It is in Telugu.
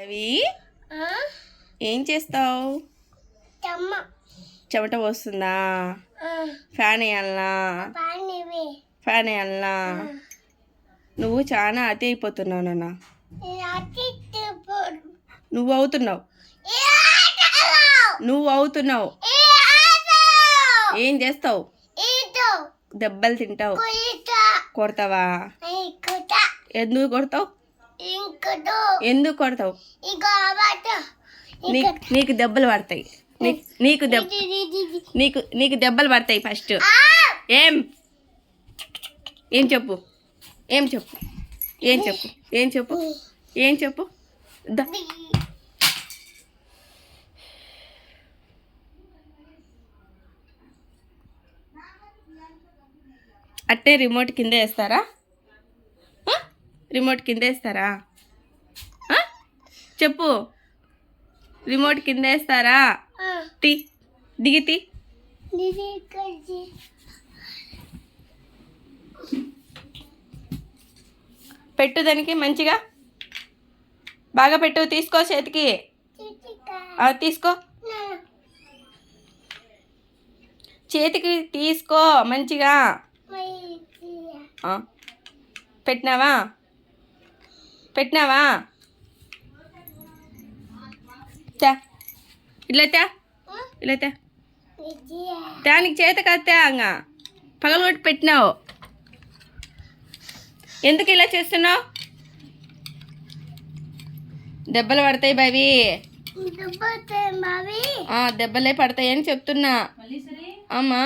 అవి? ఏం చేస్తావు? చెమట వస్తుందా ఫ్యాన్ వేయాలనా? ఫ్యాన్ వేయాలనా? నువ్వు చాలా అతి అయిపోతున్నావు నాన్న. నువ్వు అవుతున్నావు. నువ్వు అవుతున్నావు. ఏం చేస్తావు? దెబ్బలు తింటావు. కొడతావా? ఎందుకు కొడతావు? ఎందుకు కొడతావు? నీకు దెబ్బలు పడతాయి. నీకు దెబ్బ నీకు నీకు దెబ్బలు పడతాయి ఫస్ట్. ఏం? ఏం చెప్పు? ఏం చెప్పు? ఏం చెప్పు? ఏం చెప్పు? ఏం చెప్పు? అట్టే రిమోట్ కింద వేస్తారా? రిమోట్ కింద వేస్తారా ఆ? చెప్పు. రిమోట్ కింద వేస్తారా తి. దిగితి పెట్టు దానికి మంచిగా. బాగా పెట్టు తీసుకో చేతికి. తీసుకో. చేతికి తీసుకో మంచిగా. పెట్టినావా? పెట్టినావా? తా ఇలా తా ఇలా తా దానికి చేత కత్తే అంగ పగలగొట్టి పెట్టినావు. ఎందుకు ఇలా చేస్తున్నావు? దెబ్బలు పడతాయి బావి. దెబ్బలే పడతాయి అని చెప్తున్నా. అమ్మా.